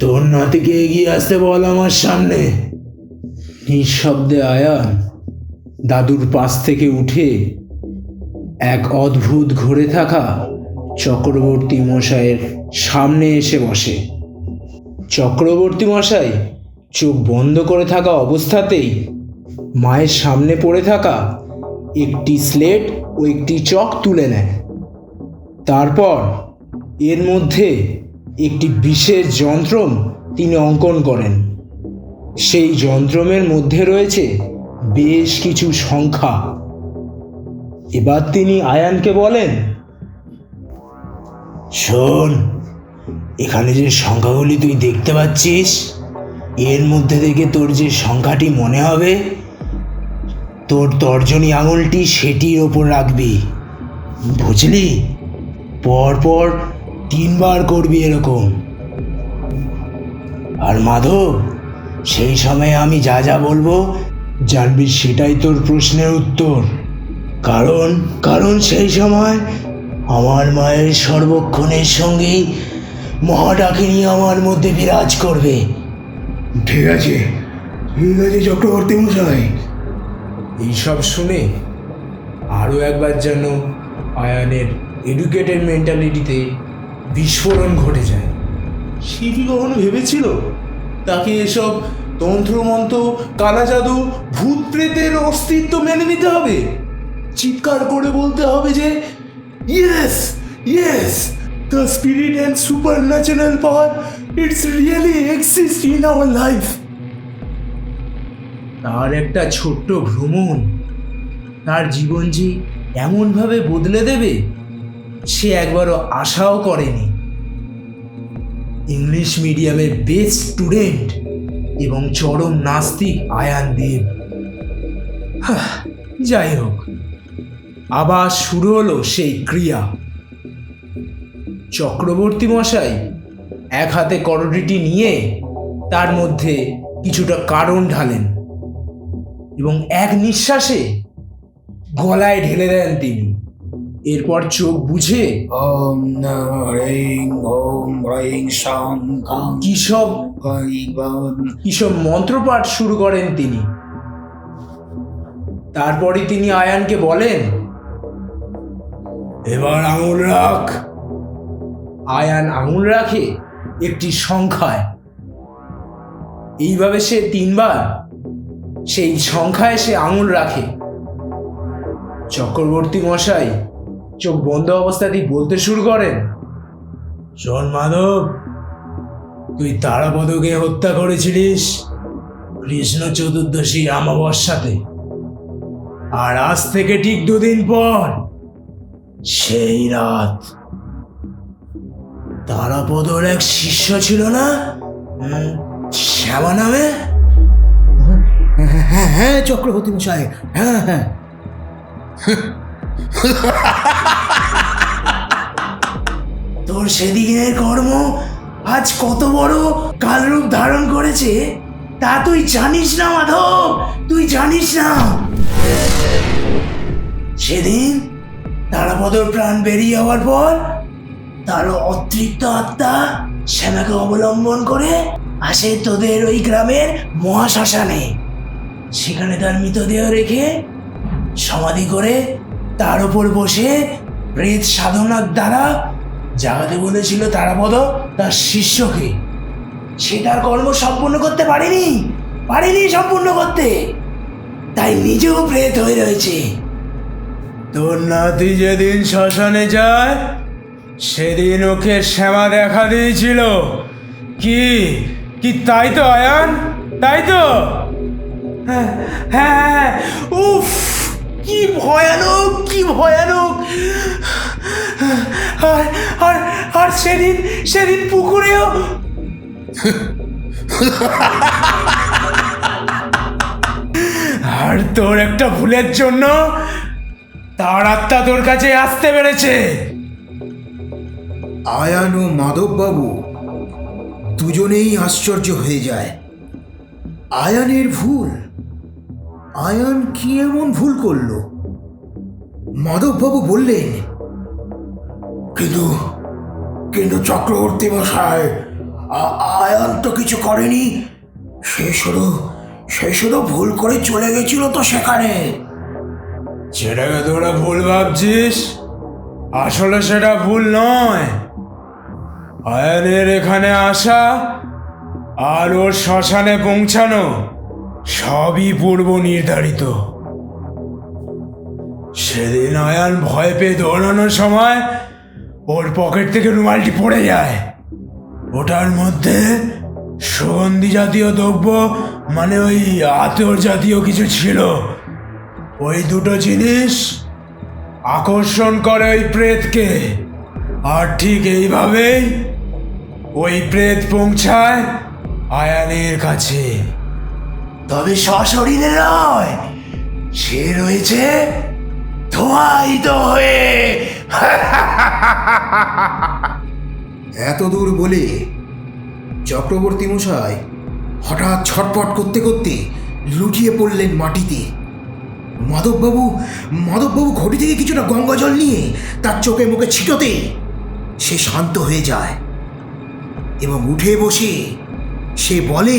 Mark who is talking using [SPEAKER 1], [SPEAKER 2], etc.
[SPEAKER 1] তোর নাতিকে এগিয়ে আসতে বল আমার সামনে। নিঃশব্দে আয়ান দাদুর পাশ থেকে উঠে এক অদ্ভুত ঘুরে থাকা চক্রবর্তী মশাইয়ের সামনে এসে বসে। চক্রবর্তী মশাই, চোখ বন্ধ করে থাকা অবস্থাতেই মায়ের সামনে পড়ে থাকা একটি স্লেট ও একটি চক তুলে নেয়। তারপর এর মধ্যে একটি বিশেষ যন্ত্রম তিনি অঙ্কন করেন। সেই যন্ত্রমের মধ্যে রয়েছে বেশ কিছু সংখ্যা। এবার তিনি আয়ানকে বলেন, শোন, এখানে যে সংখ্যাগুলি তুই দেখতে পাচ্ছিস, এর মধ্যে থেকে তোর যে সংখ্যাটি মনে হবে, তোর তর্জনী আঙুলটি সেটির ওপর রাখবি। বুঝলি? পরপর তিনবার করবি এরকম। আর মাধব সেই সময় আমি যা যা বলব জানবি সেটাই তোর প্রশ্নের উত্তর। কারণ কারণ সেই সময় আমার মায়ের সর্বক্ষণের সঙ্গেই মহাডাকিনী আমার মধ্যে বিরাজ করবে। ঠিক আছে ঠিক আছে চক্রবর্তী মশাই। এইসব শুনে আরও একবার যেন আয়ানের এডুকেটেড মেন্টালিটিতে বিস্ফোরণ ঘটে যায়। সে কি কখনো ভেবেছিল? তাকে এসব তন্ত্রমন্ত্র কালা জাদু ভূত প্রেতের অস্তিত্ব মেনে নিতে হবে? চিৎকার করে বলতে হবে যে yes yes the spirit and supernatural power it's really exist in our life তার একটা ছোট্ট ভ্রমণ তার জীবন যে এমনভাবে বদলে দেবে? সে একবারও আশাও করেনি। ইংলিশ মিডিয়ামের বেস্ট স্টুডেন্ট এবং চরম নাস্তিক আয়ান দেব। যাই হোক, আবার শুরু হলো সেই ক্রিয়া। চক্রবর্তী মশাই এক হাতে করডিটি নিয়ে তার মধ্যে কিছুটা কারণ ঢালেন এবং এক নিঃশ্বাসে গলায় ঢেলে দেন তিনি। এরপর চোখ বুঝে
[SPEAKER 2] ওম নমঃ হ্রিং ওম হ্রিং সাং কাং
[SPEAKER 1] কিসব কিসব মন্ত্রপাঠ শুরু করেন তিনি? তারপরে তিনি আয়ানকে বলেন এবার আঙুল রাখ। আয়ান আঙুল রাখে একটি সংখ্যায়। এইভাবে সে তিনবার সেই সংখ্যায় সে আঙুল রাখে। চক্রবর্তী মশাই চোখ বন্ধ অবস্থাতেই বলতে শুরু করেন, শোন মাধব, তুই তারাপদকে হত্যা করেছিলিস কৃষ্ণ চতুর্দশী অমাবস্যাতে। আর আজ থেকে ঠিক দুদিন পর, সেই রাত তারাপদর এক শিষ্য ছিল না? শ্যামা নামে?
[SPEAKER 2] হ্যাঁ হ্যাঁ চক্রবর্তী মশাই হ্যাঁ হ্যাঁ।
[SPEAKER 1] তোর সেদিনের কর্ম আজ কত বড় কালরূপ ধারণ করেছে, তা তুই জানিস না, মাধব, তুই জানিস না। সেদিন তারাপদর প্রাণ বেরিয়ে যাওয়ার পর তার অতৃপ্ত আত্মা শ্যামাকে অবলম্বন করে আসে তোদের ওই গ্রামের মহাশ্মশানে। সেখানে তার মৃতদেহ রেখে সমাধি করে তার উপর বসে প্রেত সাধনার দ্বারা জাগাতে বলেছিল তারাপদ তার শিষ্যকে। সে তার কর্ম সম্পূর্ণ করতে পারেনি পারেনি সম্পূর্ণ করতে। তাই নিজেও প্রেত হয়ে রয়েছে। তোর নাতি যেদিন শ্মশানে যায়, সেদিন ওকে শ্যামা দেখা দিয়েছিল। কি? কি তাই তো, আয়ান? তাই তো? হ্যাঁ হ্যাঁ উফ! কি ভয়ানক কি ভয়ানক। আর আর আর সেদিন সেদিন পুকুরেও আর তোর একটা ভুলের জন্য তার আত্মা তোর কাছে আসতে পেরেছে।
[SPEAKER 2] আয়ান ও মাধববাবু দুজনেই আশ্চর্য হয়ে যায়। আয়ানের ভুল আয়ান কি এমন ভুল করল? মাধববাবু বললেন, কিন্তু কিন্তু চক্রবর্তী মশাই আয়ন তো কিছু করেনি। সে শুধু সে শুধু ভুল করে চলে গেছিল তো সেখানে।
[SPEAKER 1] সেটাকে তোরা ভুল ভাবছিস। আসলে সেটা ভুল নয়। আয়নের এখানে আসা আর ওর শ্মশানে পৌঁছানো। সবই পূর্ব নির্ধারিত। সেদিন আয়ান ভয় পেয়ে দৌড়ানোর সময় ওর পকেট থেকে রুমালটি পড়ে যায়। ওটার মধ্যে সুগন্ধি জাতীয় দ্রব্য মানে ওই আতর জাতীয় কিছু ছিল। ওই দুটো জিনিস আকর্ষণ করে ওই প্রেতকে। আর ঠিক এইভাবেই ওই প্রেত পৌঁছায় আয়ানের কাছে।
[SPEAKER 3] তবে সশরীরে নয়, সে রয়েছে ধোঁয়ায়িত হয়ে।
[SPEAKER 2] এত দূর বলে চক্রবর্তী মশাই হঠাৎ ছটপট করতে করতে লুটিয়ে পড়লেন মাটিতে। মাধববাবু মাধববাবু ঘটি থেকে কিছুটা গঙ্গা জল নিয়ে তার চোখে মুখে ছিটোতে সে শান্ত হয়ে যায় এবং উঠে বসে সে বলে